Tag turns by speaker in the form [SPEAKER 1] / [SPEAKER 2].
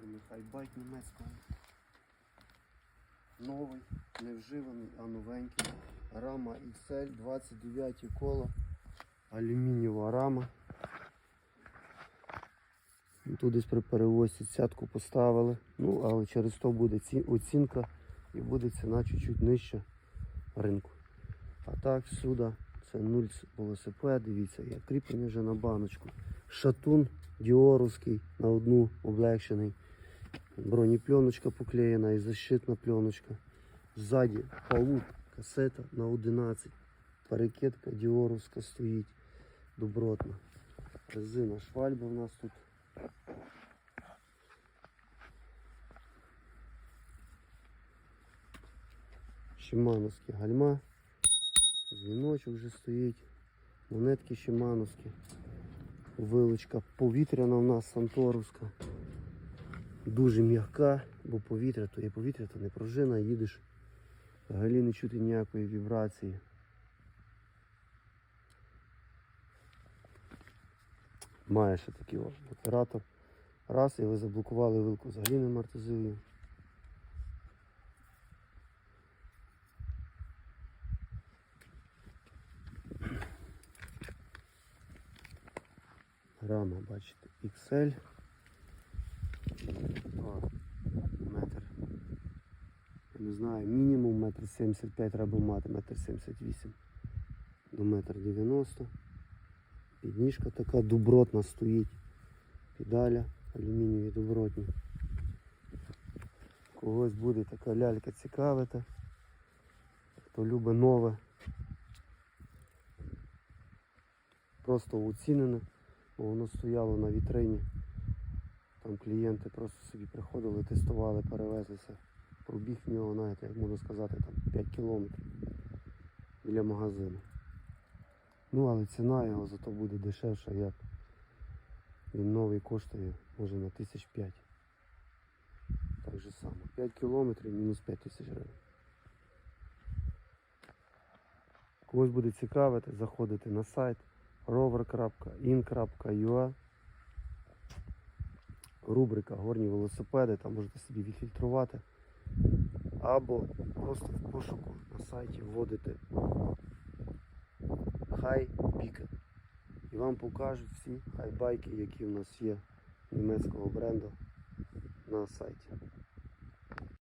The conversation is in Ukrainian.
[SPEAKER 1] фірми Хайбайк німецького. Новий, не вживаний, а новенький. Рама XL, 29 коло. Алюмінієва рама. Тут десь при перевозці цятку поставили. Ну, але через то буде ці- оцінка і буде ціна чуть-чуть нижча ринку. А так всюди це нуль велосипед, дивіться, є кріплення вже на баночку. Шатун діоровський на одну облегшений. Бронепленочка поклеєна і защитна пленочка. Ззаді паук, касета на 11. Перекидка діоровська стоїть. Добротна. Резина швальба в нас тут. Шимановські гальма. Дзвіночок вже стоїть. Монетки Шимановські. Вилочка повітряна у нас Санторовська. Дуже м'яка, бо повітря, то є повітря, то не пружина, їдеш. Взагалі не чути ніякої вібрації. Має ще такий оператор. Раз, і ви заблокували вилку, взагалі не амортизує. Рама, бачите, XL. Не знаю, мінімум метр 75 треба мати, метр 78 до метр 90. Підніжка така добротна стоїть. Педаля алюмінієві добротні. Когось буде така лялька цікавити. Хто любить нове. Просто оцінене, бо воно стояло на вітрині. Там клієнти просто собі приходили, тестували, перевезлися. Пробіг в нього, знаєте, як можна сказати, там 5 кілометрів біля магазину. Ну, але ціна його зато буде дешевша, як він новий коштує, може на тисяч п'ять. Так же само. 5 кілометрів мінус 5 тисяч гривень. Когось буде цікавити, заходите на сайт rover.in.ua Рубрика Горні велосипеди, там можете собі відфільтрувати. Або просто в пошуку на сайті вводите хай біка. І вам покажуть всі хайбайки, які в нас є німецького бренду на сайті.